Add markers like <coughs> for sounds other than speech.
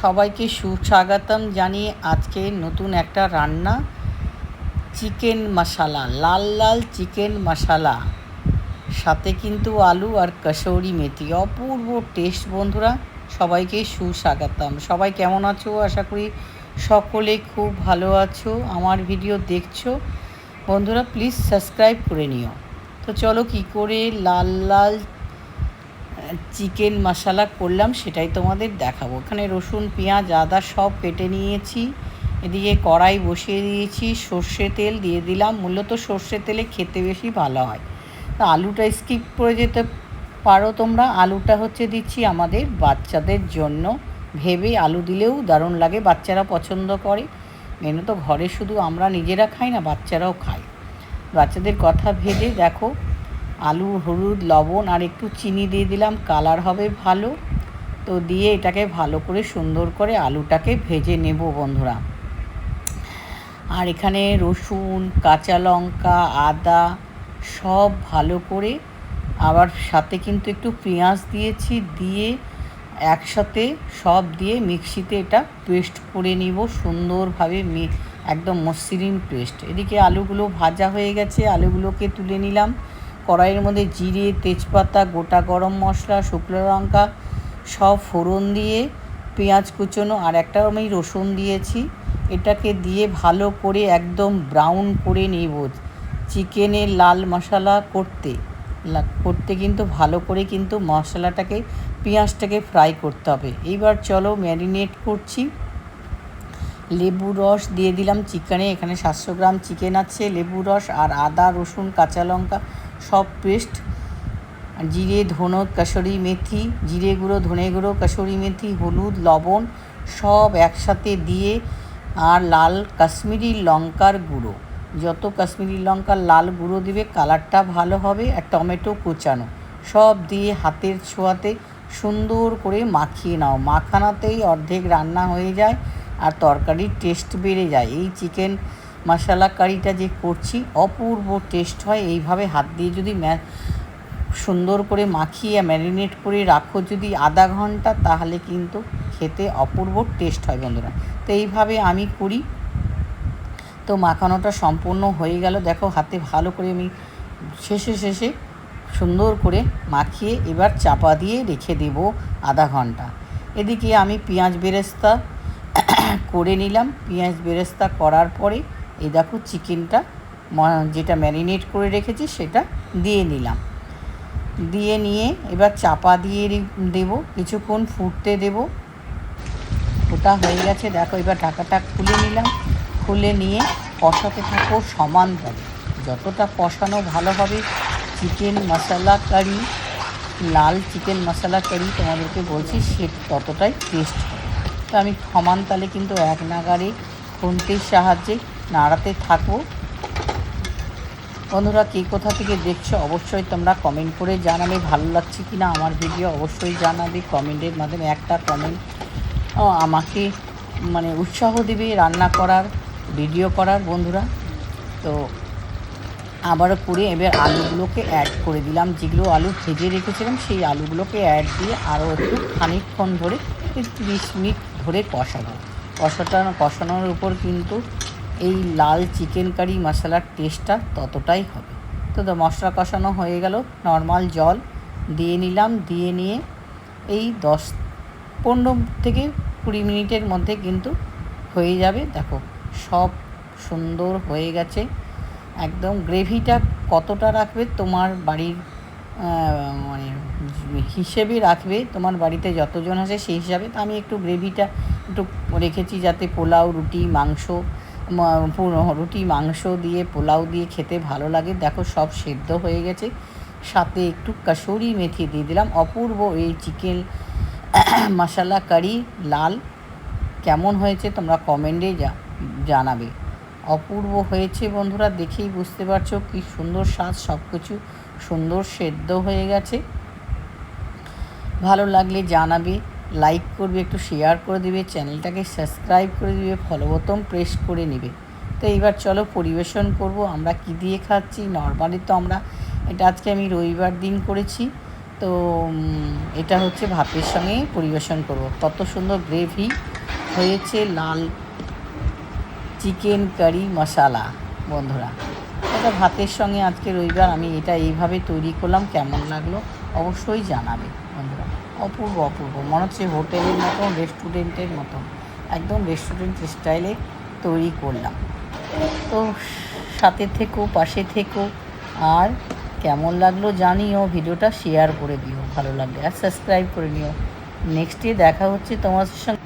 সবাইকে সুস্বাগতম জানিয়ে আজকে নতুন একটা রান্না, চিকেন মশালা, লাল লাল চিকেন মশালা। সাথে কিন্তু আলু আর কসৌরি মেথি। অপূর্ব টেস্ট বন্ধুরা, সবাইকে সুস্বাগতম। সবাই কেমন আছো? আশা করি সকলে খুব ভালো আছো। আমার ভিডিও দেখছ। বন্ধুরা প্লিজ সাবস্ক্রাইব করে নিও। তো চলো কি করে লাল লাল চিকেন মশালা করলাম, সেটাই তোমাদের দেখাবো। এখানে রসুন, পেঁয়াজ, আদা সব কেটে নিয়েছি। এদিকে কড়াই বসিয়ে দিয়েছি, সর্ষে তেল দিয়ে দিলাম। মূলত সর্ষে তেলে খেতে বেশি ভালো হয়। তা আলুটা স্কিপ করে যেতে পারো তোমরা। আলুটা হচ্ছে দিচ্ছি আমাদের বাচ্চাদের জন্য। ভেবে আলু দিলেও দারুণ লাগে, বাচ্চারা পছন্দ করে। মেনু তো ঘরে শুধু আমরা নিজেরা খাই না, বাচ্চারাও খায়। বাচ্চাদের কথা ভেবে দেখো আলু, হলুদ, লবণ আর একটু চিনি দিয়ে দিলাম। কালার হবে ভালো। তো দিয়ে এটাকে ভালো করে সুন্দর করে আলুটাকে ভেজে নেব বন্ধুরা। আর এখানে রসুন, কাঁচা লঙ্কা, আদা সব ভালো করে আবার সাথে কিন্তু একটু পেঁয়াজ দিয়েছি দিয়ে একসাথে সব দিয়ে মিক্সিতে এটা পেস্ট করে নিব। সুন্দরভাবে একদম মসৃণ পেস্ট। এদিকে আলুগুলো ভাজা হয়ে গেছে, আলুগুলোকে তুলে নিলাম। কড়াইয়ের মধ্যে জিরে, তেজপাতা, গোটা গরম মশলা, শুকনো লঙ্কা, সব ফোড়ন দিয়ে, পেঁয়াজ কুচোনো আর একটা আমি রসুন দিয়েছি। এটাকে দিয়ে ভালো করে একদম ব্রাউন করে নেব চিকেনের লাল মশলা করতে। করতে কিন্তু ভালো করে কিন্তু মশলাটাকে, পেঁয়াজটাকে ফ্রাই করতে হবে। এইবার চলো ম্যারিনেট করছি। লেবু রস দিয়ে দিলাম চিকেনে, এখানে সাতশো গ্রাম চিকেন আছে, লেবু রস আর আদা, রসুন, কাঁচা লঙ্কা সব পেস্ট। জিরে, ধনো কাসরি মেথি, জিরে গুঁড়ো, ধনে গুঁড়ো কাসরি মেথি, হলুদ, লবণ সব একসাথে দিয়ে আর লাল কাশ্মীরি লঙ্কার গুঁড়ো। যত কাশ্মীরি লঙ্কার লাল গুঁড়ো দিবে, কালারটা ভালো হবে আর টমেটো কুচানো। সব দিয়ে হাতের ছোঁয়াতে সুন্দর করে মাখিয়ে নাও। মাখানাতেই অর্ধেক রান্না হয়ে যায় আর তরকারির টেস্ট বেড়ে যায়। এই চিকেন মশলা কারিটা যে করছি, অপূর্ব টেস্ট হয়। এইভাবে হাত দিয়ে যদি ম্যা, সুন্দর করে মাখিয়ে ম্যারিনেট করে রাখো যদি আধা ঘণ্টা, তাহলে কিন্তু খেতে অপূর্ব টেস্ট হয় বন্ধুরা। তো এইভাবে আমি করি। তো মাখানোটা সম্পূর্ণ হয়ে গেল। দেখো হাতে ভালো করে আমি শেষে শেষে সুন্দর করে মাখিয়ে এবার চাপা দিয়ে রেখে দেব আধা ঘণ্টা। এদিকে আমি পেঁয়াজ বেরেস্তা <coughs> করে নিলাম। পেঁয়াজ বেরেস্তা করার পরে এই দেখো চিকেনটা যেটা ম্যারিনেট করে রেখেছি সেটা দিয়ে নিলাম। দিয়ে নিয়ে এবার চাপা দিয়ে দেব, কিছুক্ষণ ফুটতে দেব। ওটা হয়ে গেছে, দেখো এবার ঢাকাটা খুলে নিলাম। খুলে নিয়ে কষাতে থাকো সমানভাবে। যতটা কষানো ভালো হবে, চিকেন মশলা কারি, লাল চিকেন মশলা কারি তোমাদেরকে বলছি, সে ততটাই টেস্ট তো আমি সমান তালে কিন্তু এক নাগারে খুন্তির সাহায্যে নাড়াতে থাকো। বন্ধুরা, কে কোথা থেকে দেখছ অবশ্যই তোমরা কমেন্ট করে জানাবে। ভালো লাগছে কি না আমার ভিডিও অবশ্যই জানাবে। কমেন্টের মাধ্যমে একটা কমেন্ট আমাকে মানে উৎসাহ দেবে রান্না করার ভিডিও করার বন্ধুরা। তো আবারও করে এবার আলুগুলোকে অ্যাড করে দিলাম। যেগুলো আলু ভেজে রেখেছিলাম, সেই আলুগুলোকে অ্যাড দিয়ে আরও একটু খানিকক্ষণ ধরে, তিরিশ মিনিট ধরে কষাবো। কষাটা, কষানোর উপর কিন্তু এই লাল চিকেন কারি মশলার টেস্টটা ততটাই হবে। তো মশলা কষানো হয়ে গেল নর্মাল জল দিয়ে নিলাম, দিয়ে নিয়ে এই দশ পনেরো থেকে কুড়ি মিনিটের মধ্যে কিন্তু হয়ে যাবে। দেখো, সব সুন্দর হয়ে গেছে। একদম গ্রেভিটা কতটা রাখবে তোমার বাড়ির মানে হিসেবে রাখবে তোমার বাড়িতে যতজন আছে সেই হিসাবে। তো আমি একটু গ্রেভিটা একটু রেখেছি যাতে পোলাও, রুটি, মাংস রুটি, মাংস দিয়ে, পোলাও দিয়ে খেতে ভালো লাগে। দেখো সব সেদ্ধ হয়ে গেছে। সাথে একটু কাসুরি মেথি দিয়ে দিলাম। অপূর্ব এই চিকেন <coughs> মশলা কারি লাল। কেমন হয়েছে তোমরা কমেন্টে জানাবে। অপূর্ব হয়েছে বন্ধুরা, দেখেই বুঝতে পারছ কি সুন্দর স্বাদ। সব কিছু সুন্দর সেদ্ধ হয়ে গেছে। ভালো লাগলে জানাবে। লাইক করবে, একটু শেয়ার করে দিবে চ্যানেলটাকে সাবস্ক্রাইব করে দিবে ফলো প্রেস করে নেবে। তো এইবার চলো পরিবেশন করব, আমরা কি দিয়ে খাচ্ছি? নর্মালি তো আমরা, এটা আজকে আমি রবিবার দিন করেছি, তো এটা হচ্ছে ভাতের সঙ্গে পরিবেশন করব। কত সুন্দর গ্রেভি হয়েছে, লাল চিকেন কারি মশালা বন্ধুরা। এটা ভাতের সঙ্গে আজকে রবিবার আমি এটা এইভাবে তৈরি করলাম, কেমন লাগল অবশ্যই জানাবে, বন্ধুরা। অপূর্ব অপূর্ব। মনে হচ্ছে হোটেলের মতন রেস্টুরেন্টের মতন একদম রেস্টুরেন্ট স্টাইলে তৈরি করলাম। তো সাথে থেকো, পাশে থেকো। আর কেমন লাগল জানিও, ভিডিওটা শেয়ার করে দিও। ভালো লাগলে আর সাবস্ক্রাইব করে নিও। নেক্সট ডে দেখা হচ্ছে তোমার সঙ্গে।